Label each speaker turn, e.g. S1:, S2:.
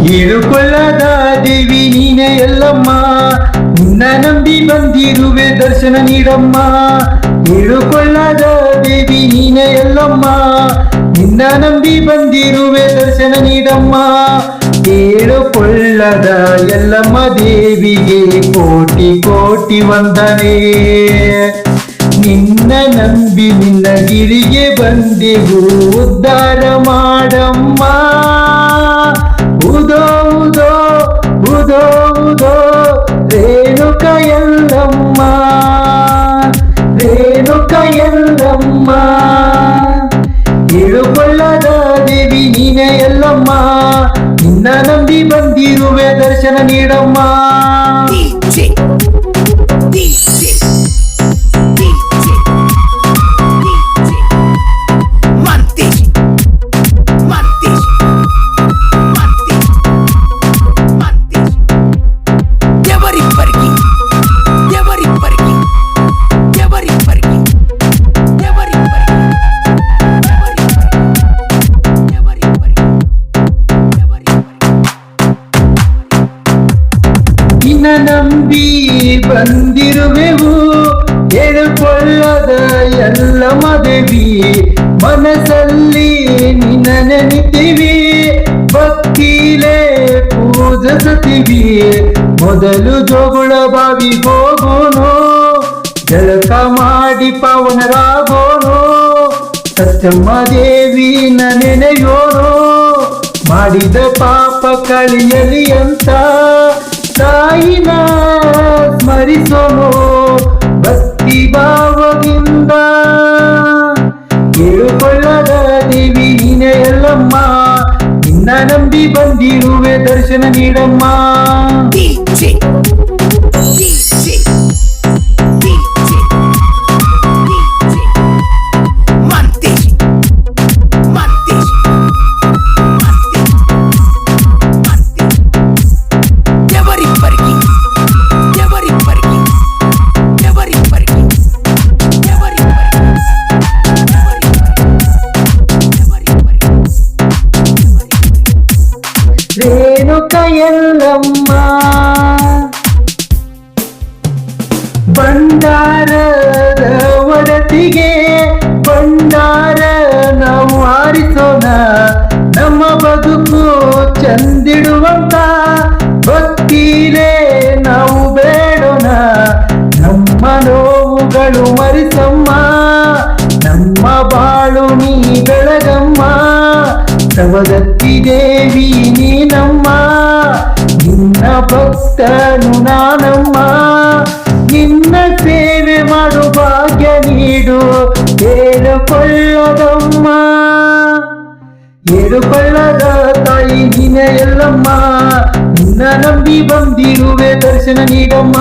S1: ಹೇಳಿಕೊಳ್ಳದ ದೇವಿ ನೀನೇ ಎಲ್ಲಮ್ಮ. ನಿನ್ನ ನಂಬಿ ಬಂದಿರುವೆ ದರ್ಶನ ನೀಡಮ್ಮ. ಹೇಳಿಕೊಳ್ಳದ ದೇವಿ ನೀನೇ ಎಲ್ಲಮ್ಮ. ನಿನ್ನ ನಂಬಿ ಬಂದಿರುವೆ ದರ್ಶನ ನೀಡಮ್ಮ. ಹೇಳಿಕೊಳ್ಳದ ಎಲ್ಲಮ್ಮ ದೇವಿಗೆ ಕೋಟಿ ಕೋಟಿ ವಂದನೆ. ನಿನ್ನ ನಂಬಿ ನಿನ್ನ ಗಿರಿಗೆ ಬಂದಿಗೂ ಉದ್ಧಾರ ಮಾಡಮ್ಮ. ಉದೋ ಉದೋ ಉದೋ ಉದೋ ರೇಣುಕ ಎಲ್ಲಮ್ಮ ರೇಣುಕ ಎಲ್ಲಮ್ಮ ಇಳುಕೊಳ್ಳದ ದೇವಿ ನೀನೆ ಎಲ್ಲಮ್ಮ ನಿನ್ನ ನಂಬಿ ಬಂದಿರುವೆ ದರ್ಶನ ನೀಡಮ್ಮ ನಂಬಿ ಬಂದಿರುವೆವು. ಹೇಳಿಕೊಳ್ಳದ ಎಲ್ಲ ಮದವಿ. ಮನಸ್ಸಲ್ಲಿ ನಿನ್ನ ನೆನಿತೀವಿ ಭಕ್ತಿಲೇ ಪೂಜಿಸುತ್ತೀವಿ ಮೊದಲು ಜೋಗುಳ ಬಾವಿ ಹೋಗೋನು. ಜಳಕ ಮಾಡಿ ಪಾವನರಾಗೋನು. ಸತ್ಯಮ್ಮ ದೇವಿ ನೆನೆಯೋನು ಮಾಡಿದ ಪಾಪ ಕಳಿಯಲಿ ಅಂತ ತಾಯಿನ ಸ್ಮರಿಸೋನು ಭಕ್ತಿ ಭಾವದಿಂದ. ಕೇಳಿಕೊಳ್ಳದ ದೇವಿ ನೀನೆ ಎಲ್ಲಮ್ಮ ನಿನ್ನ ನಂಬಿ ಬಂದಿರುವೆ ದರ್ಶನ ನೀಡಮ್ಮ. ಭಂಡಾರ ನಾವು ಆರಿಸೋಣ ನಮ್ಮ ಬದುಕು ಚಂದಿಡುವಂತ ಭಕ್ತಿಲೇ ನಾವು ಬೇಡೋಣ. ನಮ್ಮ ನೋವುಗಳು ಮರಿಸಮ್ಮ. ನಮ್ಮ ಬಾಳು ನೀ ಬೆಳಗಮ್ಮ. ಸವದತ್ತಿ ದೇವಿ ನೀನಮ್ಮ. ನಿನ್ನ ಭಕ್ತನು ನಾನಮ್ಮ ಭಾಗ್ಯ ನೀಡು ಹೇಳಿಕೊಳ್ಳದಮ್ಮ ಹೇಳಿಕೊಳ್ಳದ ತಾಯಿ ನೀನೆ ಎಲ್ಲಮ್ಮ ನಿನ್ನ ನಂಬಿ ಬಂದಿರುವೆ ದರ್ಶನ ನೀಡಮ್ಮ